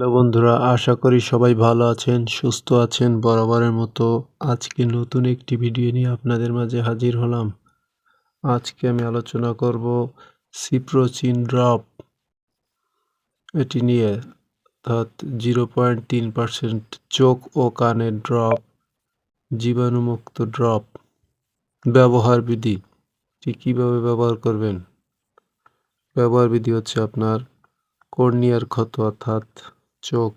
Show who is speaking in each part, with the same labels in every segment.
Speaker 1: Hello বন্ধুরা, আশা করি সবাই ভালো আছেন, সুস্থ আছেন বরাবরের মতো। আজকে নতুন একটি ভিডিও নিয়ে আপনাদের মাঝে হাজির হলাম। আজকে আমি আলোচনা করব সিপ্রোচিন ড্রপ। এটি নিয়ে অর্থাৎ জিরো পয়েন্ট তিন পার্সেন্ট চোখ ও কানের ড্রপ, জীবাণুমুক্ত ড্রপ, ব্যবহার বিধি। এটি কীভাবে ব্যবহার করবেন? ব্যবহার বিধি হচ্ছে আপনার কর্নিয়ার ক্ষত অর্থাৎ চোখ।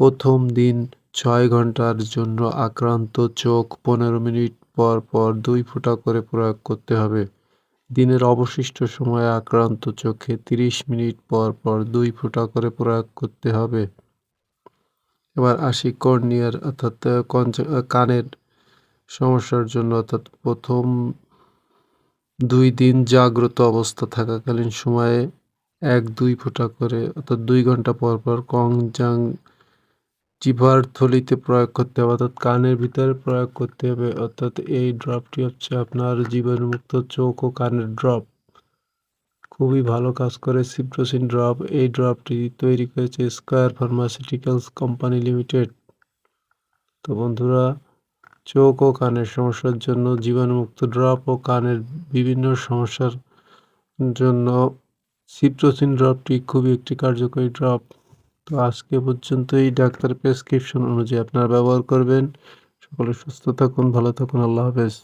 Speaker 1: প্রথম দিন ছয় ঘণ্টার জন্য আক্রান্ত চোখ পনেরো মিনিট পর পর দুই ফোঁটা করে প্রয়োগ করতে হবে। দিনের অবশিষ্ট সময়ে আক্রান্ত চোখে তিরিশ মিনিট পর পর দুই ফোঁটা করে প্রয়োগ করতে হবে। এবার আসি কর্নিয়ার অর্থাৎ কানের সমস্যার জন্য। অর্থাৎ প্রথম দুই দিন জাগ্রত অবস্থা থাকাকালীন সময়ে এক, দুই ফোঁটা করে, অর্থাৎ দুই ঘণ্টা পর পর কংজাং জিভার থলিতে প্রয়োগ করতে হবে, অর্থাৎ কানের ভিতরে প্রয়োগ করতে হবে, অর্থাৎ এই ড্রপটি হচ্ছে আপনার জীবাণুমুক্ত চোখ ও কানের ড্রপ। খুবই ভালো কাজ করে সিপ্রোসিন ড্রপ, এই ড্রপটি তৈরি করেছে স্কয়ার ফার্মাসিউটিক্যালস কোম্পানি লিমিটেড। তো বন্ধুরা, চোখ ও কানের সমস্যার জন্য জীবাণুমুক্ত ড্রপ ও কানের বিভিন্ন সমস্যার জন্য সিপ্রোসিন ড্রপটি খুবই একটি কার্যকরী ড্রপ তো আজকে পর্যন্তই। ডাক্তার প্রেসক্রিপশন অনুযায়ী আপনারা ব্যবহার করবেন। সকলে সুস্থ থাকুন, ভালো থাকুন। আল্লাহ হাফেজ।